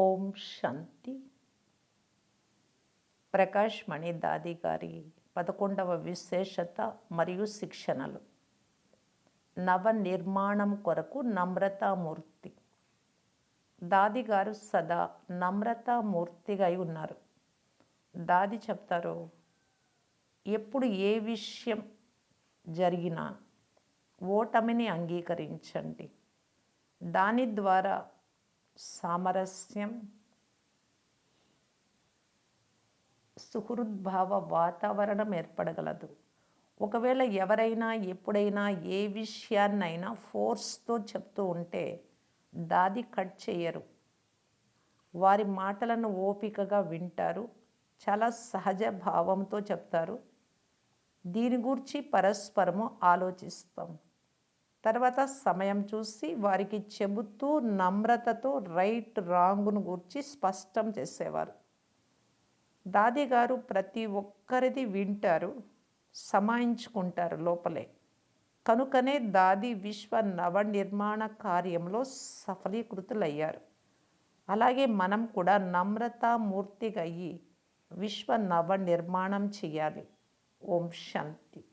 ఓం శాంతి. ప్రకాష్ మణి దాది గారి పదకొండవ విశేషత మరియు శిక్షణలు. నవ నిర్మాణం కొరకు నమ్రతామూర్తి. దాది గారు సదా నమ్రతామూర్తిగా ఉన్నారు. దాది చెప్తారు ఎప్పుడు ఏ విషయం జరిగినా ఓటమిని అంగీకరించండి. దాని ద్వారా సామరస్యం సుహృద్భావ వాతావరణం ఏర్పడగలదు. ఒకవేళ ఎవరైనా ఎప్పుడైనా ఏ విషయాన్నైనా ఫోర్స్తో చెప్తూ ఉంటే దాది కట్ చేయరు. వారి మాటలను ఓపికగా వింటారు. చాలా సహజ భావంతో చెప్తారు. దీని గురించి పరస్పరము ఆలోచిస్తాం. తర్వాత సమయం చూసి వారికి చెబుతూ నమ్రతతో రైట్ రాంగ్ను గురించి స్పష్టం చేసేవారు. దాది గారు ప్రతి ఒక్కరిది వింటారు సమాయించుకుంటారు లోపలే. కనుకనే దాది విశ్వ నవనిర్మాణ కార్యంలో సఫలీకృతులయ్యారు. అలాగే మనం కూడా నమ్రతామూర్తిగా అయ్యి విశ్వ నవ నిర్మాణం చేయాలి ఓం శాంతి.